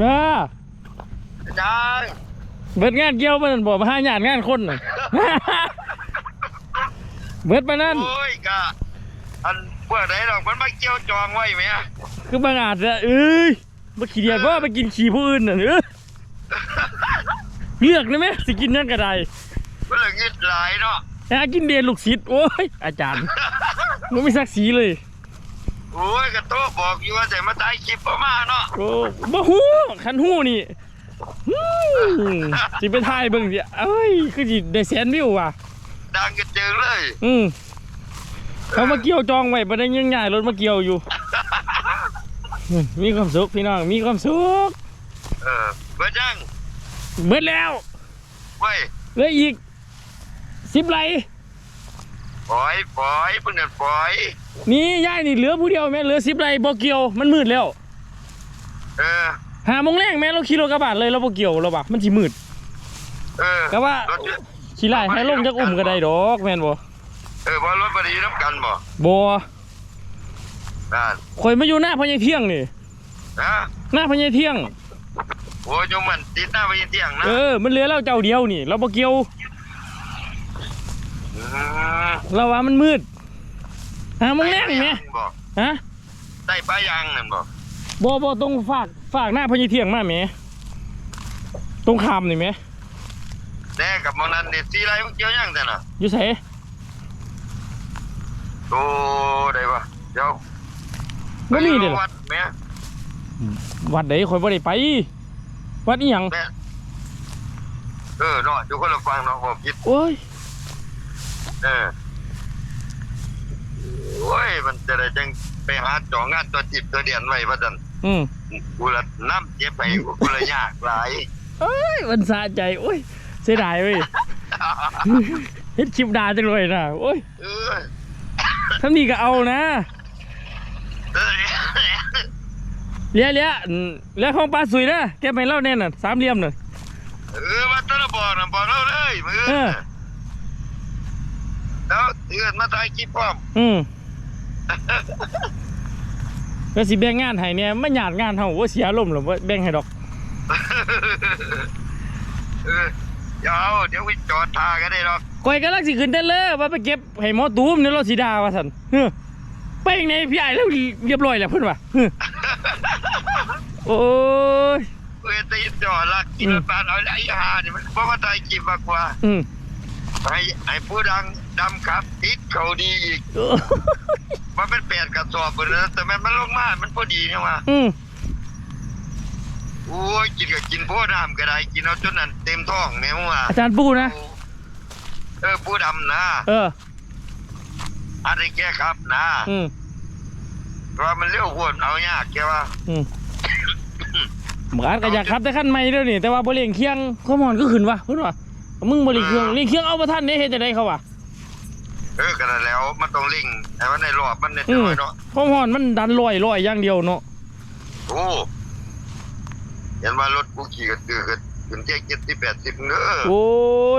เออจังเบิดงานเกี่ยวมันบอกมาหาญาติงานคนน่ะ เบิดไปนั่น โอ้ยกะอันพวกไหนดอกมันมาเกี่ยวจองไว้ไหมอะคือบางอาจจะเอ้ยมาขี้เดียดว่าไปกินขี้ผู้อื่นน่ะเออเลือกได้ไหมสิกินนั่นก็ได้มันเลยงึดหลายเนาะ หากินเดียนลูกศิษย์โอ้ยอาจารย์มันไม่สักสีเลย โอ้ยกระโต๊ะบอกอยู่ว่าแต่มาตายคลิปประมาเนาะโอ้บ่ฮู้คันฮู้นี่อืมสิไปถ่ายเบิ่งสิเอ้ย คือสิได้แสนวิวว่ะ ดังกระเจิงเลย อืมเขามาเกี่ยวจองไว้บ่ได้ยังง่ายรถมาเกี่ยวอยู่อืมมีความสุขพี่น้อง มีความสุขเออเบิดยังเบิดแล้ว เว้ย เหลืออีกสิบไร่ ปล่อยปล่อยเพิ่งเดินปล่อยนี่ย่ายนี่เหลือผู้เดียวแม่เหลือสิบไร่บ่เกี่ยวมันมืดแล้วเออหาโมงแรงแม่เราขี่รถกระบะเลยเราบ่เกี่ยวเราบ่ะมันสิมืดเออก็ว่ารถขี่ไล่ให้ลงจากอุ่มก็ได้ดอกแม่นบ่เออบ่รถบดีน้ำกันบ่บ่นั่นข่อยมาอยู่หน้าพญาเที่ยงนี่นะหน้าพญาเที่ยงโอ้ยโยมมันติดหน้าไปเที่ยงนะเออมันเหลือเราเจ้าเดียวนี่ เราบ่เกี่ยวม เราว่ามันมืดหาโมงแรงแม่บ่ฮะได้ปลายางนั่นบ่บ่บ่ตรงฝากฝากหน้าพญาเที่ยงมาแหมตรงขามนี่แหมแน่กับหมองนั้นเด็ดสีไรมันเกี่ยวยังแต่น่ะอยู่ไสโอ้ได้ปะเดี๋ยวบ่มีเด้อวัดแม่วัดใดข่อยบ่ได้ไป วัดอีหยังแม่เออเนาะอยู่คนละฟังเนาะบ่ผิดโอ้ย เออโอ้ย มันจะได้จังไปหาจองงานตัวจิบตัวเดียนไว้ว่าจันอืมกูละน้ำเจ็บไปกูละยากหลายเอ้ยมันสะใจโอ้ยเสียดายเว้ยเฮ็ดคลิปด่าจังเลยนะโอ้ยเออทำนี่ก็เอานะเออเลี้ยเลี้ยอืมเลี้ยของปลาสุยนะแกไปเล่าแน่น่ะสามเหลี่ยมน่ะเออมาตะบอกนะบอกเราเลยมือเออ แล้วเตือนมาถ่ายคลิปพร้อมอืมก็สิแบ่งงานให้เนี่ยไม่หยาดงานเฮาว่าเสียลมณ์หรอว่าแบ่งให้ดอกเออเดี๋ยวเอาเดี๋ยวไปจอดทากันได้หรอกก้อยกำลังสิขึ้นเต้นเลยว่าไปเก็บให้หมอตูมเนี่ยเราสิด่าว่าซั่นเฮ้อไปยังไงพี่ไอ้แล้วเรียบร้อยแล้วเพิ่นว่าเฮ้อโอ้ยเออตีจอดละกินอืมปลาเอาไอ้หานี่มันเพราะว่าถ่ายคลิปมากกว่าอืมให้ให้ผู้ดัง ดำครับติดเขาดีอีกโอ้มันเป็นแปดกระสอบเลยนะแต่มันมันลงมา มันพอดีเนี่ยว่าอืมโอ้ยกินก็กินพ่อน้ำก็ได้กินเอาจนนั้นเต็มท้องแม่งว่าอาจารย์ปูนะ เออผู้ดำนะเออ อะไรแกครับนะอืมว่ามันเลี้ยวหัวเอายากแกว่า อืมบอาจก็อยากขับแต่ขั้นใหม่เด้วนี่แต่ว่าบ่เลี้ยงเคียงข้อมอนก็ขึ้นวะเพิ่นว่ามึงบ่เลี้ยงเคียงเลี้ยงเคียงเอาบ่ทันเด้เฮ็ดจังได๋เขาว่า เออกันแล้วมันต้องลิงแต่ว่าในรอบมันเนี่ยอืมน้อยเนาะข้อมอนมันดันลอยลอยอย่างเดียวเนาะโอ้เห็นว่ารถกูขี่ก็ตือก็ถึงเจ็ดเจ็ดสิบแปดสิบเน้อโอ้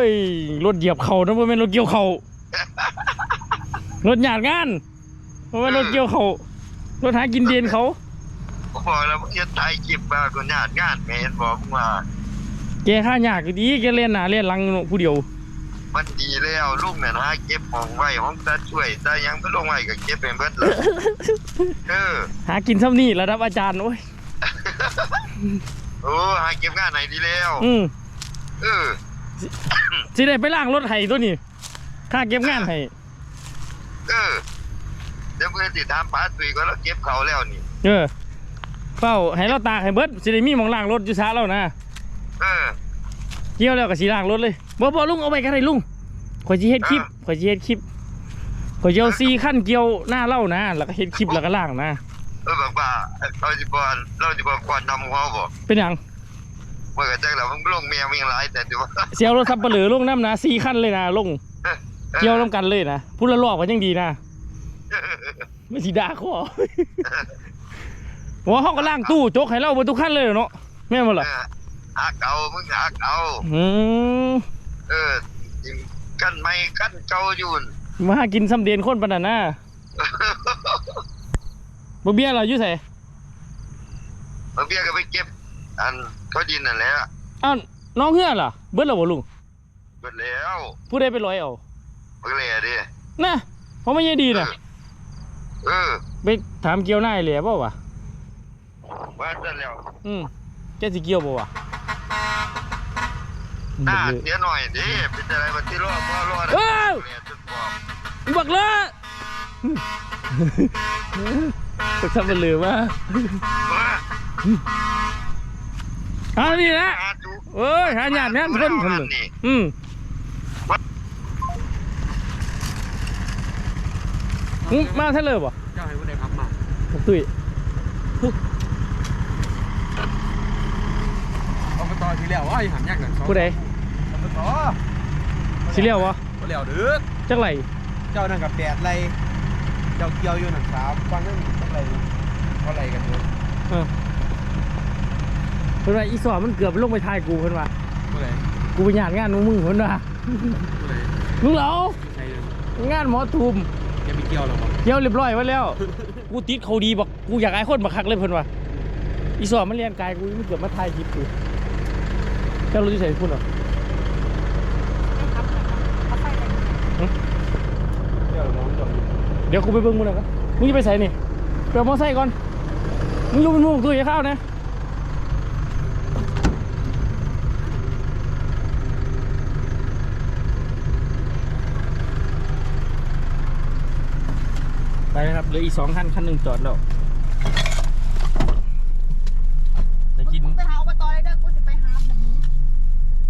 ยรถเหยียบเขานะบ่แม่นรถเกี่ยวเขารถหยาดงานบ่แม่นรถเกี่ยวเขารถหากินเดียนเขาผมบอกแล้วมึงจะถ่ายคลิปมาคนญาติงานแม่เห็นบอกมึงว่าแกค่ายากอยู่ดีแกเล่นหน้าเล่นหลังเนาะผู้เดียว มันดีแล้วลูกเนี่ยนะเก็บของไว้ของตาช่วยตายังไม่ลงไว้ก็เก็บเป็นเบิดเลยเออหากินซ้ำนี่ระดับอาจารย์โอ้ยโอ้หาเก็บงานไหนดีแล้วอืมเออสิได้ไปล้างรถให้ตัวนี้ค่าเก็บงานให้เออเดี๋ยวเพื่อนติดตามป้าตุยก็แล้วเก็บเขาแล้วนี่เออเฝ้าให้เราตากให้เบิดสิได้มีหมองล้างรถอยู่ซะแล้วนะเออ เกี่ยวแล้วก็สิล้างรถเลยบ่บ่ลุงเอาไปกันได้ลุงข่อยสิเฮ็ดคลิปข่อยสิเฮ็ดคลิปข่อยสิเอาซีขั้นเกี่ยวหน้าเล่านะ แล้วก็เฮ็ดคลิปแล้วก็ล้างนะเออแบบว่าเราจะบอกเราจะบอกก่อนทำหัวบอกเป็นหยังเมื่อกี้แล้วมึงลงเมียมึงหลายแต่เดี๋ยวว่าเสียวรถซับเปลือลงน้ำนะซีขั้นเลยนะลงเกี่ยวน้ำกันเลยนะพูดละรอบกันยังดีนะไม่สิด่าคอว่าเขาก็ล่างตู้โจกให้เราเบนทุกขั้นเลยเนาะแม่นบ่เอล่ะอ หักเอามึงหักเอาอืมเออจริงกันไม่กันเก่าอยู่นมาหากินซ้ำเดียนคนปานนั้นนะบ่เบี้ยเราอยู่ไสบางเบี้ยก็ไปเก็บ อันเขาดินนั่นแหละอ้าวน้องเฮือล่ะเบิดแล้วบ่ลุงเบิดแล้วผู้ใดไปร้อยเอาเบิดแล้วดิน่ะเพราะไม่ใช่ดีน่ะเออไปถามเกี่ยวหน้าไอ้เหล่บ่วะว่าจะแล้วอืม แกสิเกี่ยวบ่วะหน้าเสียหน่อยดิเป็นอะไรมาที่รอพ่อรอดเอ้า เนี่ยจุดบอกบักเลยฝึกทำเป็นลืมว่าเอออันนี้นะหาจุเอ้ยหาหยาดงานคนคนหนึ่งนี่อืมมึงมาเท่าเลยบ่เจ้าให้ผู้ใดพับมาผมตุ้ย เอาไป ต่อทีแล้วว่าอย่าหันยากหน่อยผู้ใดเอาไปต่อสิเลียววะบ่แล้วเด้อจักไหลเจ้านั่นกับแปดไรเจ้าเกี่ยวอยู่นั่นสามฟังนั่นจังไรก็ไรกันอยู่เออเพิ่นว่าอีสอบมันเกือบลงไปทายกูเพิ่นว่าผู้ใดกูไปหยาดงานมึงมึงเพิ่นว่าผู้ใดมึงเหลาใช่เลยงานหมอทุมแกไม่เกี่ยวหรอกบ่เกี่ยวเรียบร้อยไว้แล้ว กูติดเขาดีบอกกูอยากไอ้คนบักคักเลยเพิ่นว่าอีสอบมันเรียนกายกูมันเกือบมาทายคลิปกู เจ้ารู้ที่ใส่คุณเหรอเกี่ยวหรอกน้องเจ้าอยู่เดี๋ยวกูไปเบิ่งมึงหน่อยครับมึงจะไปใส่นี่ไปเอามอไซค์ก่อน มึงอยู่เป็นหมู่ตัวอย่าเข้านะไปนะครับเหลืออีกสองคันคันหนึ่งจอดแล้วจะกิน มึงไปหาอบตเลยเด้อกูสิไปหาหมู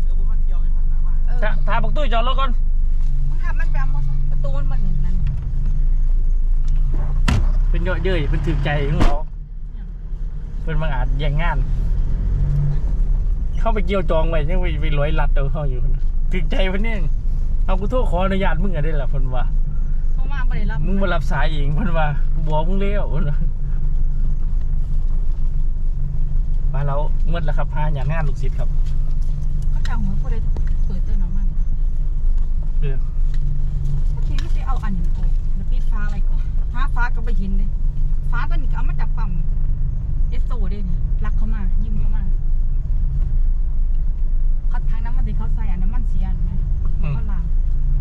เออมันเกี่ยวอยู่หันหน้า มาเออถ้าถ้าบอกตุ้ยจอดรถก่อนมึงทำมันไปเอามาประตูมันบ่เห็นนั่นเป็นเยอะเย้ยเป็นถือใจของเราเป็นบางอาจแย่งงาน เข้าไปเกี่ยวจองไว้ยังไปไปร้อยลัดเอาเข้าอยู่ถือใจเพิ่นเองเอากูโทษขออนุญาตมึงอะได้ละเพิ่นว่าเพราะว่าบ่ได้รับมึงมารับสายเองเพิ่นว่ากูบอกมึงแล้วเพิ่นว่ามาแล้วเมื่อแล้วครับพาอย่างงานลูกศิษย์ครับเขาจะเอาหัวกูได้เปิดเตือนน้ำมัน เออโอเคไม่ใช่เอาอันนี้โอ้แล้วปิดฟ้าไว้ก็หาฟ้าก็ไปเห็นเด้ฟ้าตัวนี้ก็เอามาจากปั๊มเอสโซเด้นี่ลักเข้ามา ยิ้มเข้ามาเขาทางน้ำมันที่เขาใส่อันน้ำมันเสียอันไหมอืมเขาล้าง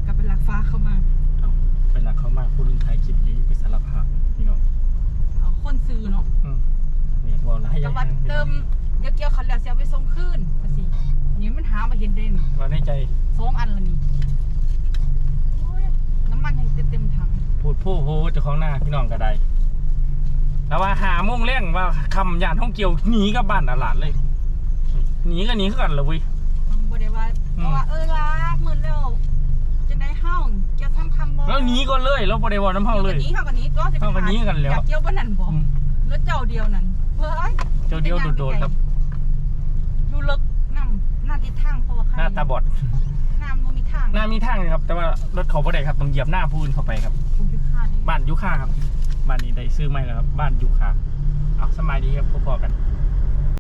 ก็เป็นลักฟ้าเข้ามาเอาเป็นหลักเขามากผู้ลุงไทยคลิปนี้ไปสารภาพพี่น้องเอาคนซื้อเนาะอืมเนี่ยว่าหลายอจัย่างงหวัดเติมเดี๋ยวเกี่ยวเขาแล้วเสียไปส่งคืนภาษีนี่มันหามาเห็นเด่นว่าในใจสองอันละนี่โอ้ยน้ำ มันยังเต็มเต็มถังพูดผู้โหเจ้าของหน้าพี่น้องก็ได้แล้วว่าหาโมงเร่งว่าคำยานท่องเกี่ยวหนีกับบ้านอาหลาดเลยหนีก็หนีคือกันเลยเว้ยมันบ่ได้ว่าอืมเพราะว่าเออลากมือแล้วจะได้เฮาเกี่ยวทำคำบ่แล้วหนีก่อนเลยแล้วบ่ได้บอกน้ำเฮาเลยหนีเฮากันนี้ก็สิไปเฮาก็หนีกันแล้วอยากเกี่ยวบ่นั่นบ่อืมแล้วเจ้าเดียวนั่นเฮ้ยเจ้าเดียวโดดๆครับอยู่เลิกน้ำ หน้าทิศทางเพราะว่าใครหน้าตาบอดน้ำบ่มีทางหน้ามีทางเลยครับ แต่ว่ารถเขาบ่ได้ครับต้องเหยียบหน้าพูนเข้าไปครับ ผมอยู่ค่าดิบ้านยุค่าครับ บ้านนี้ได้ซื้อไม่แล้วครับ บ้านยุค่าเอาสมัยดีครับพอๆกันเ